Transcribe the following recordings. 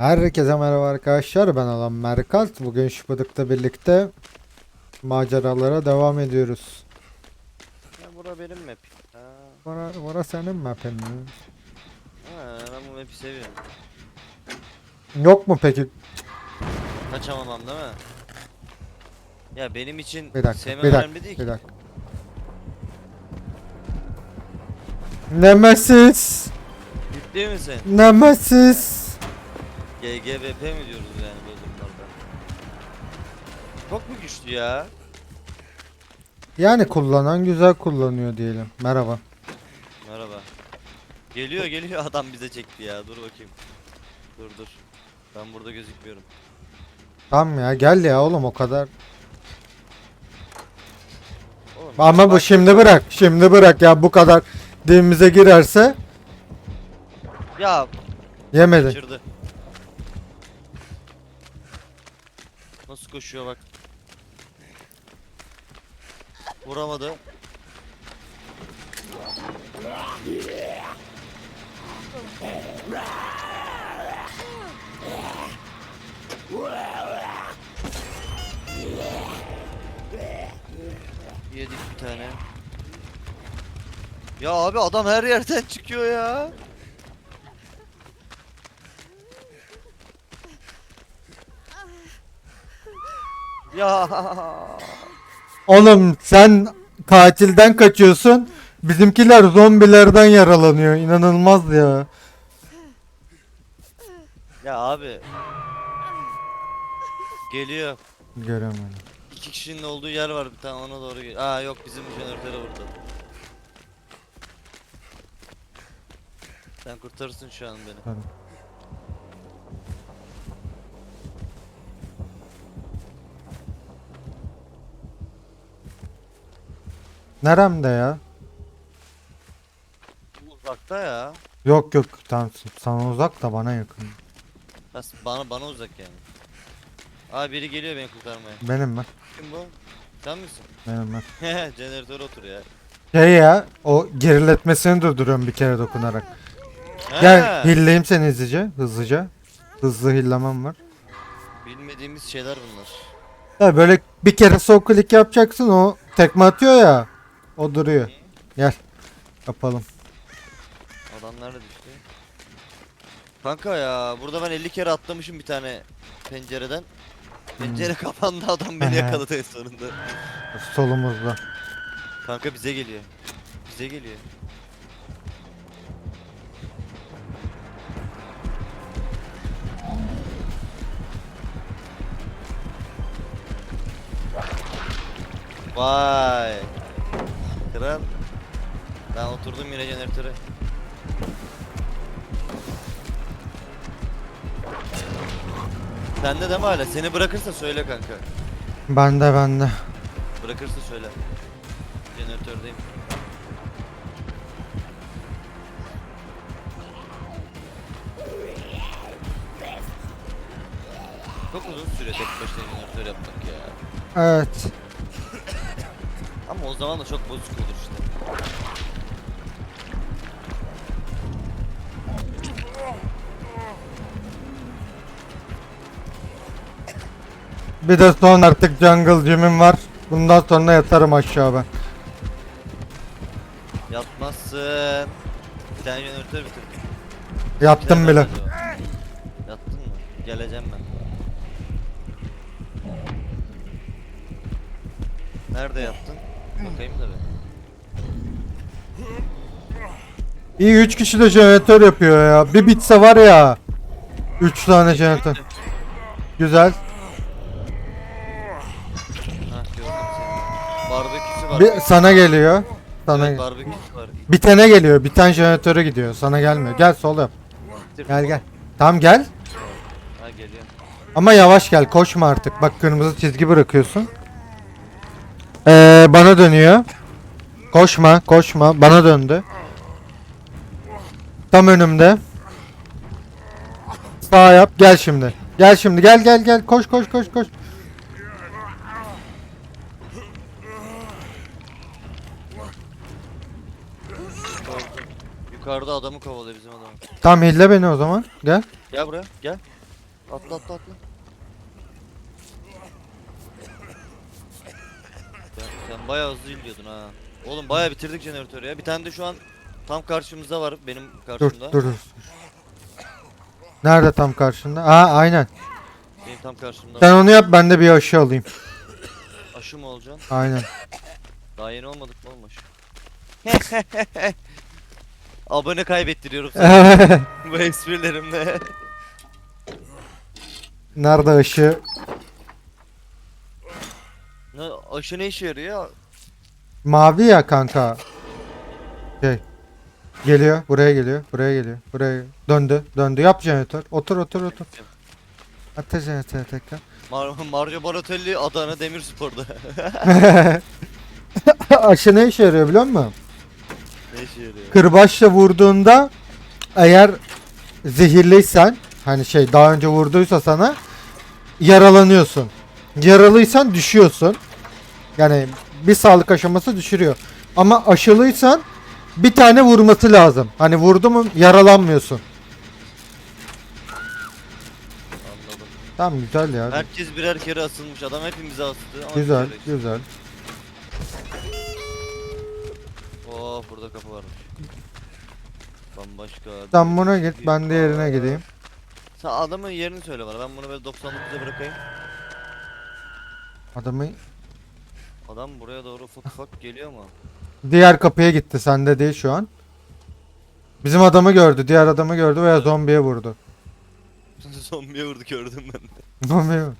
Herkese merhaba arkadaşlar ben Alan Merkalt. Bugün Şıpıdık'ta birlikte maceralara devam ediyoruz. Ya bura benim map. Bura, bura senin mapin mi? ha, ben bu map'i seviyorum. Yok mu peki? Kaçamamam değil mi? Ya benim için Bir dakika, sevmem bir dakika, önemli değil bir ki. dakika. Nemesis! Ciddi misin? Nemesis! GGVP mi diyoruz yani böyle durumlarda? Çok mu güçlü ya? Yani kullanan güzel kullanıyor diyelim. Merhaba. Merhaba. Geliyor geliyor adam bize çekti ya dur bakayım. Dur dur. Ben burada gözükmüyorum. Tamam ya gel ya oğlum o kadar. Oğlum, Ama bu bak- şimdi bırak. Şimdi bırak ya bu kadar dibimize girerse Ya yemedi. kaçırdı. Koşuyor bak. Vuramadı. Yedik bir tane. Ya abi adam her yerden çıkıyor ya. Ya Oğlum sen katilden kaçıyorsun. Bizimkiler zombilerden yaralanıyor. İnanılmaz ya. ya abi. Geliyor. Göremedim. İki kişinin olduğu yer var bir tane ona doğru gel. Aa yok bizim jeneratöre vurdu. Sen kurtarırsın şu an beni. Tamam. Neremde ya? Uzakta ya. Yok yok tam sana uzak da bana yakın. Bas- Bana bana uzak yani. Aa biri geliyor beni kurtarmaya. Benim ben. Kim bu? Sen misin? Benim ben. Jeneratör otur ya. Şey ya o geriletmesini durduruyorum bir kere dokunarak. Gel hilleyim seni hızlıca. Hızlıca. Hızlı hillemem var. Bilmediğimiz şeyler bunlar. Ya böyle bir kere sol klik yapacaksın o tekme atıyor ya. O duruyor. Gel. Yapalım. Adam nerede düştü? Kanka ya burada ben 50 kere atlamışım bir tane pencereden. Pencere kapandı adam beni yakaladı en sonunda. Solumuzda. Kanka bize geliyor. Bize geliyor. Vay. Kral. Ben oturdum yine jeneratöre. Sende de mi hala? Seni bırakırsa söyle kanka. Bende bende. Bırakırsa söyle. Jeneratördeyim. Çok uzun süre tek başına jeneratör yapmak ya. Evet. Ama o zaman da çok bozuk olur işte. Bir de son artık jungle gym'im var. Bundan sonra yatarım aşağı ben. Yatmazsın. Bir tane jeneratör bitirdim. Yattım bile. Yattın mı? Geleceğim ben. Nerede yattın? Bakayım da ben. İyi 3 kişi de jeneratör yapıyor ya. Bir bitse var ya. 3 tane jeneratör. Güzel. Ha gördüm seni. Barbeküsü var. Bir sana geliyor. Sana Evet, barbeküsü var. bitene geliyor. Biten jeneratöre gidiyor. Sana gelmiyor. Gel sol yap. Gel gel. Tamam gel. Ha geliyor. Ama yavaş gel. Koşma artık. Bak kırmızı çizgi bırakıyorsun. Ee, bana dönüyor. Koşma, koşma. Bana döndü. Tam önümde. Sağ yap. Gel şimdi. Gel şimdi. Gel gel gel. Koş koş koş koş. Yukarıda adamı kovalıyor bizim adamı. Tamam hille beni o zaman. Gel. Gel buraya gel. Atla atla atla. Sen, sen bayağı hızlı iliyordun ha. Oğlum bayağı bitirdik jeneratörü ya. Bir tane de şu an tam karşımızda var benim Dur karşımda. dur dur. Nerede tam karşında? Aa aynen. Benim tam karşımda. Sen onu yap ben de bir aşı alayım. Aşı mı olacaksın? Aynen. Daha yeni olmadık mı oğlum aşı? Abone kaybettiriyorum sana bu esprilerimle. Nerede aşı? ne, aşı ne işe yarıyor? Mavi ya kanka. Şey. Geliyor. Buraya geliyor. Buraya geliyor. Buraya döndü. Döndü. Yap jeneratör. Otur otur otur. Ateş jeneratörü tekrar. Mar Mario Balotelli Adana Demirspor'da. Aşı ne işe yarıyor biliyor musun? ne işe yarıyor? Kırbaçla vurduğunda eğer zehirliysen hani şey daha önce vurduysa sana yaralanıyorsun. Yaralıysan düşüyorsun. Yani bir sağlık aşaması düşürüyor. Ama aşılıysan bir tane vurması lazım. Hani vurdu mu yaralanmıyorsun. Anladım. Tamam güzel ya. Herkes birer kere asılmış. Adam hepimize astı. ama Güzel, bilerek. güzel. Oo burada kapı varmış. Bambaşka. Sen buna git, bir ben diğerine gideyim. Sen adamın yerini söyle bana. Ben bunu böyle 99'a bırakayım. Adamı Adam buraya doğru ufak ufak geliyor mu? diğer kapıya gitti. Sende değil şu an. Bizim adamı gördü. Diğer adamı gördü veya zombiye vurdu. Zombiye vurdu gördüm ben. Zombiye vurdu.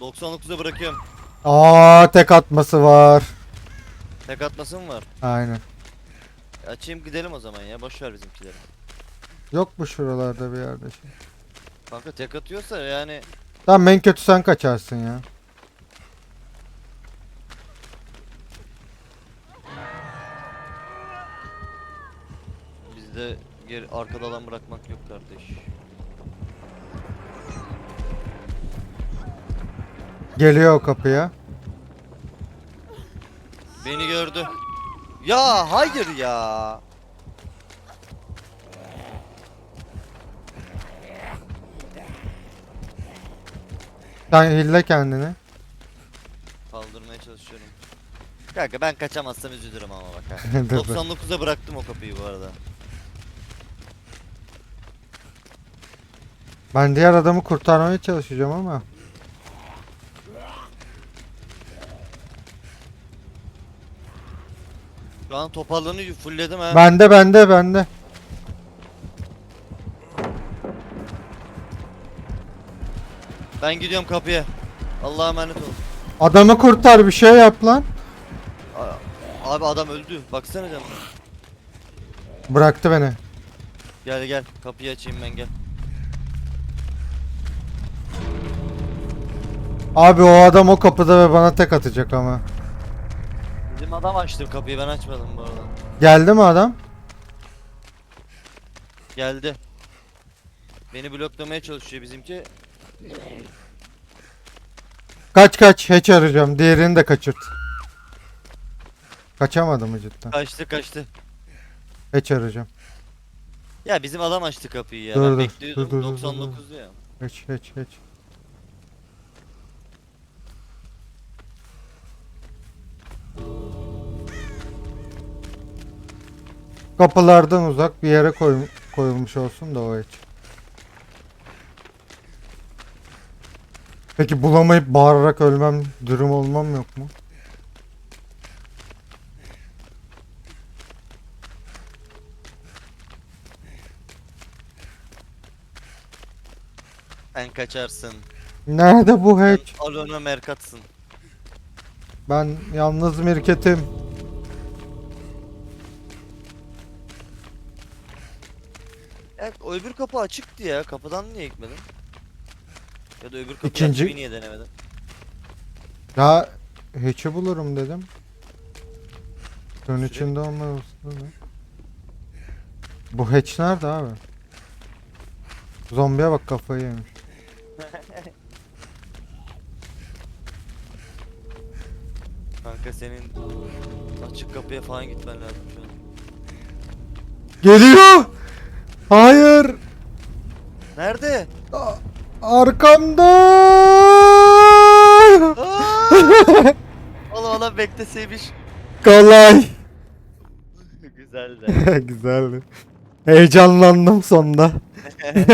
99'a bırakıyorum. Aa tek atması var. Tek atması mı var? Aynen. Açayım gidelim o zaman ya. Boş ver bizimkileri. Yok mu şuralarda bir yerde şey? Kanka tek atıyorsa yani Tamam en kötü sen kaçarsın ya. Bizde geri arkada alan bırakmak yok kardeş. Geliyor o kapıya. Beni gördü. Ya hayır ya. Sen hille kendini. Kaldırmaya çalışıyorum. Kanka ben kaçamazsam üzülürüm ama bak ha. Dur, dur. 99'a bıraktım o kapıyı bu arada. Ben diğer adamı kurtarmaya çalışacağım ama. Şu an toparlanıyor fullledim ha. Bende bende bende. Ben gidiyorum kapıya. Allah'a emanet ol. Adamı kurtar bir şey yap lan. A- Abi adam öldü. Baksana canına. Bıraktı beni. Gel gel kapıyı açayım ben gel. Abi o adam o kapıda ve bana tek atacak ama. Bizim adam açtı kapıyı ben açmadım bu arada. Geldi mi adam? Geldi. Beni bloklamaya çalışıyor bizimki. Kaç kaç hatch arayacağım. Diğerini de kaçırt. Kaçamadı mı cidden? Kaçtı kaçtı. Hatch arayacağım. Ya bizim adam açtı kapıyı ya. Dur, ben dur, bekliyordum. dur, dur, dur, dur, dur. 99 ya. Hatch hatch hatch. Kapılardan uzak bir yere koy, koyulmuş olsun da o hatch. Peki bulamayıp bağırarak ölmem, durum olmam yok mu? Sen kaçarsın. Nerede bu Sen hatch? Alona Merkatsın. Ben yalnız mirketim. Ya o öbür kapı açıktı ya. Kapıdan niye gitmedin? Ya da öbür kapıyı İkinci- açmayı niye denemedin? Ya hatch'i bulurum dedim. Suyun Sürekli- içinde olmaz. Bu hatch nerede abi? Zombiye bak kafayı yemiş. Kanka senin açık kapıya falan gitmen lazım şu an. Geliyor! Hayır! Nerede? Arkamda. Aa! Oğlum adam bekleseymiş. Kolay. Güzel de. Güzeldi. Heyecanlandım sonunda.